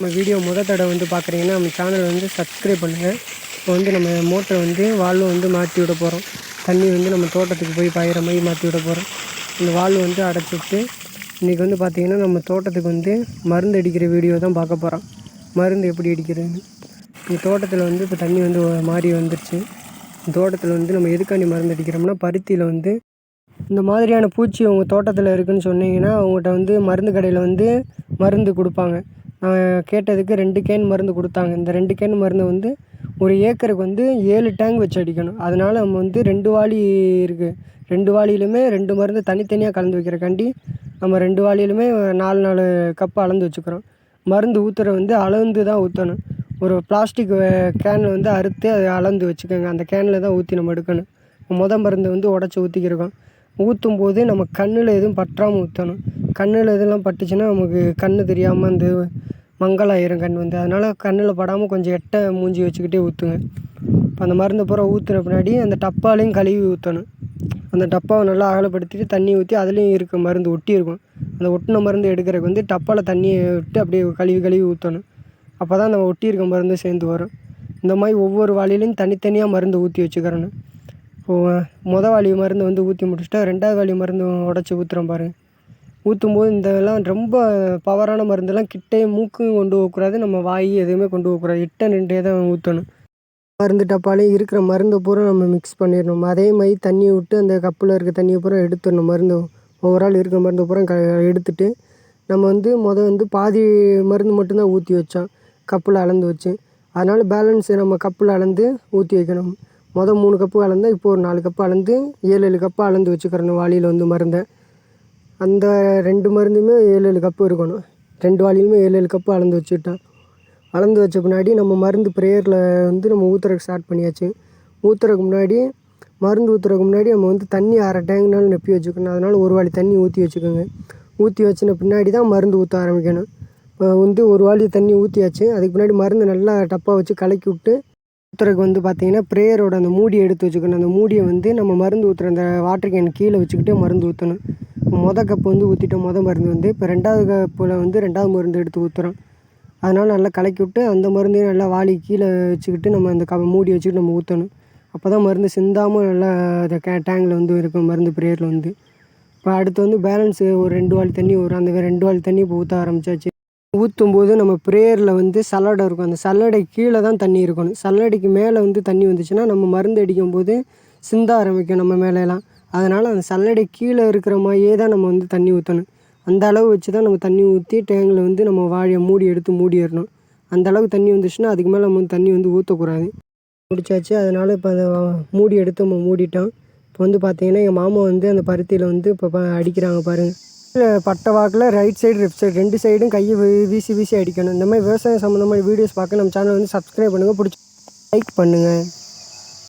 நம்ம வீடியோ முத தடவை வந்து பார்க்குறீங்கன்னா நம்ம சேனலை வந்து சப்ஸ்கிரைப் பண்ணுங்கள் இப்போ வந்து நம்ம மோட்டரை வந்து வால்வு வந்து மாற்றி விட போகிறோம் தண்ணி வந்து நம்ம தோட்டத்துக்கு போய் பாயிற மாதிரி மாற்றி விட போகிறோம் இந்த வால்வு வந்து அடைச்சி விட்டு இன்றைக்கி வந்து பார்த்திங்கன்னா நம்ம தோட்டத்துக்கு வந்து மருந்து அடிக்கிற வீடியோ தான் பார்க்க போகிறோம் மருந்து எப்படி அடிக்கிறதுன்னு. இந்த தோட்டத்தில் வந்து இப்போ தண்ணி வந்து மாறி வந்துருச்சு. தோட்டத்தில் வந்து நம்ம எதுக்காண்டி மருந்து அடிக்கிறோம்னா பருத்தியில் வந்து இந்த மாதிரியான பூச்சி உங்கள் தோட்டத்தில் இருக்குதுன்னு சொன்னீங்கன்னா அவங்ககிட்ட வந்து மருந்து கடையில் வந்து மருந்து கொடுப்பாங்க. நான் கேட்டதுக்கு ரெண்டு கேன் மருந்து கொடுத்தாங்க. இந்த ரெண்டு கேன் மருந்து வந்து ஒரு ஏக்கருக்கு வந்து ஏழு டேங்க் வச்சு அடிக்கணும். அதனால் நம்ம வந்து ரெண்டு வாளி இருக்குது ரெண்டு வாளியிலுமே ரெண்டு மருந்து தனித்தனியாக கலந்து வைக்கிறக்காண்டி நம்ம ரெண்டு வாளியிலுமே நாலு நாலு கப்பு அளந்து வச்சுக்கிறோம். மருந்து ஊற்றுற வந்து அளந்து தான் ஊற்றணும் ஒரு பிளாஸ்டிக் கேனை வந்து அறுத்து அதை அளந்து வச்சுக்கோங்க. அந்த கேனில் தான் ஊற்றி நம்ம எடுக்கணும். முத மருந்து வந்து உடச்சி ஊற்றிக்கிருக்கோம் ஊற்றும் போது நம்ம கண்ணில் எதுவும் பற்றாமல் ஊற்றணும் கண்ணில் எதுலாம் பட்டுச்சுன்னா நமக்கு கண் தெரியாமல் அந்த மங்கலாயிரும் கண் வந்து. அதனால் கண்ணில் படாமல் கொஞ்சம் எட்ட மூஞ்சி வச்சுக்கிட்டே ஊற்றுங்க இப்போ அந்த மருந்தை பூரா ஊற்றுன பின்னாடி அந்த டப்பாலையும் கழுவி ஊற்றணும் அந்த டப்பாவை நல்லா அகலப்படுத்திட்டு தண்ணி ஊற்றி அதுலேயும் இருக்க மருந்து ஒட்டி இருக்கும். அந்த ஒட்டின மருந்து எடுக்கிறதுக்கு வந்து டப்பாவில் தண்ணியை விட்டு அப்படியே கழுவி கழுவி ஊற்றணும் அப்போ தான் அந்த ஒட்டி இருக்க மருந்து சேர்ந்து வரும். இந்த மாதிரி ஒவ்வொரு வாளிலையும் தனித்தனியாக மருந்து ஊற்றி வச்சுக்கிறணும். இப்போது மொதல் வாளி மருந்து வந்து ஊற்றி முடிச்சுட்டா ரெண்டாவது வாளி மருந்து உடச்சி ஊற்றுறோம் பாருங்கள் ஊற்றும் போது இந்த இதெல்லாம் ரொம்ப பவரான மருந்தெல்லாம் கிட்டே மூக்கும் கொண்டு போகக்கூடாது. நம்ம வாய் எதுவுமே கொண்டு போகக்கூடாது. இட்ட நின்றே தான் ஊற்றணும் மருந்து டப்பாலையும் இருக்கிற மருந்தை பூரா நம்ம மிக்ஸ் பண்ணிடணும். அதே மாதிரி தண்ணியை விட்டு அந்த கப்பில் இருக்க தண்ணியை பூரா எடுத்துடணும். மருந்து ஓவரால் இருக்கிற மருந்து பூரா க எடுத்துட்டு நம்ம வந்து மொதல் வந்து பாதி மருந்து மட்டும்தான் ஊற்றி வச்சோம். கப்பில் அளந்து வச்சு. அதனால் பேலன்ஸை நம்ம கப்பில் அளந்து ஊற்றி வைக்கணும். மொதல் மூணு கப்பு அளந்தால் இப்போ ஒரு நாலு கப்பு அளந்து ஏழு ஏழு கப்பு அளந்து வச்சுக்கிறணும் வாளியில் வந்து மருந்தை. அந்த ரெண்டு மருந்துமே ஏழு ஏழு கப்பு இருக்கணும். ரெண்டு வாளியிலுமே ஏழு ஏழு கப்பு அளந்து வச்சுக்கிட்டேன் அளந்து வச்ச பின்னாடி நம்ம மருந்து ப்ரேயரில் வந்து நம்ம ஊற்றுறதுக்கு ஸ்டார்ட் பண்ணியாச்சு. ஊற்றுறதுக்கு முன்னாடி மருந்து ஊற்றுறதுக்கு முன்னாடி நம்ம வந்து தண்ணி அரை டேங்க்னாலும் நெப்பி வச்சுக்கணும். அதனால் ஒரு வாளி தண்ணி ஊற்றி வச்சுக்கோங்க. ஊற்றி வச்சின பின்னாடி தான் மருந்து ஊற்ற ஆரம்பிக்கணும். இப்போ வந்து ஒரு வாளி தண்ணி ஊற்றியாச்சு அதுக்கு பின்னாடி மருந்து நல்லா டப்பா வச்சு கலக்கி விட்டு ஊற்றுறதுக்கு வந்து பார்த்திங்கன்னா ப்ரேயரோட அந்த மூடியை எடுத்து வச்சுக்கணும். அந்த மூடியை வந்து நம்ம மருந்து ஊற்றுற அந்த வாட்டர் கேன் கீழே வச்சுக்கிட்டே மருந்து ஊற்றணும் மொதல் கப்பு வந்து ஊற்றிட்டோம் மொதல் மருந்து வந்து இப்போ ரெண்டாவது கப்பில் வந்து ரெண்டாவது மருந்து எடுத்து ஊற்றுறோம் அதனால் நல்லா கலக்கி விட்டு அந்த மருந்தையும் நல்லா வாளி கீழே வச்சுக்கிட்டு நம்ம அந்த க மூடி வச்சுக்கிட்டு நம்ம ஊற்றணும் அப்போ தான் மருந்து சிந்தாமல் நல்லா அந்த கே டேங்கில் வந்து இருக்கும் மருந்து ப்ரேயரில் வந்து. இப்போ அடுத்து வந்து பேலன்ஸு ஒரு ரெண்டு வாள் தண்ணி வரும் அந்த ரெண்டு வாள் தண்ணி இப்போ ஊற்ற ஆரம்பிச்சாச்சு. ஊற்றும் போது நம்ம ப்ரேயரில் வந்து சல்லடை இருக்கும். அந்த சல்லடை கீழே தான் தண்ணி இருக்கணும். சல்லடைக்கு மேலே வந்து தண்ணி வந்துச்சுன்னா நம்ம மருந்து அடிக்கும் போது சிந்த ஆரம்பிக்கும் நம்ம மேலெல்லாம். அதனால் அந்த சல்லடை கீழே இருக்கிற மாதிரியே தான் நம்ம வந்து தண்ணி ஊற்றணும் அந்த அளவு வச்சு தான் நம்ம தண்ணி ஊற்றி டேங்கில் வந்து நம்ம வாழையை மூடி எடுத்து மூடிடணும். அந்த அளவுக்கு தண்ணி வந்துச்சுன்னா அதுக்கு மேலே நம்ம வந்து தண்ணி வந்து ஊற்றக்கூடாது முடிச்சாச்சு. அதனால் இப்போ அதை மூடி எடுத்து நம்ம மூடிட்டோம். இப்போ வந்து பார்த்தீங்கன்னா எங்கள் மாமா வந்து அந்த பருத்தியில் வந்து இப்போ அடிக்கிறாங்க பாருங்கள் பட்டை வாக்கில் ரைட் சைடு லெஃப்ட் சைடு ரெண்டு சைடும் கையை வீசி வீசி அடிக்கணும். இந்த மாதிரி விவசாயம் சம்மந்தமான வீடியோஸ் பார்க்க நம்ம சேனல் வந்து சப்ஸ்கிரைப் பண்ணுங்கள் பிடிச்சி லைக் பண்ணுங்கள்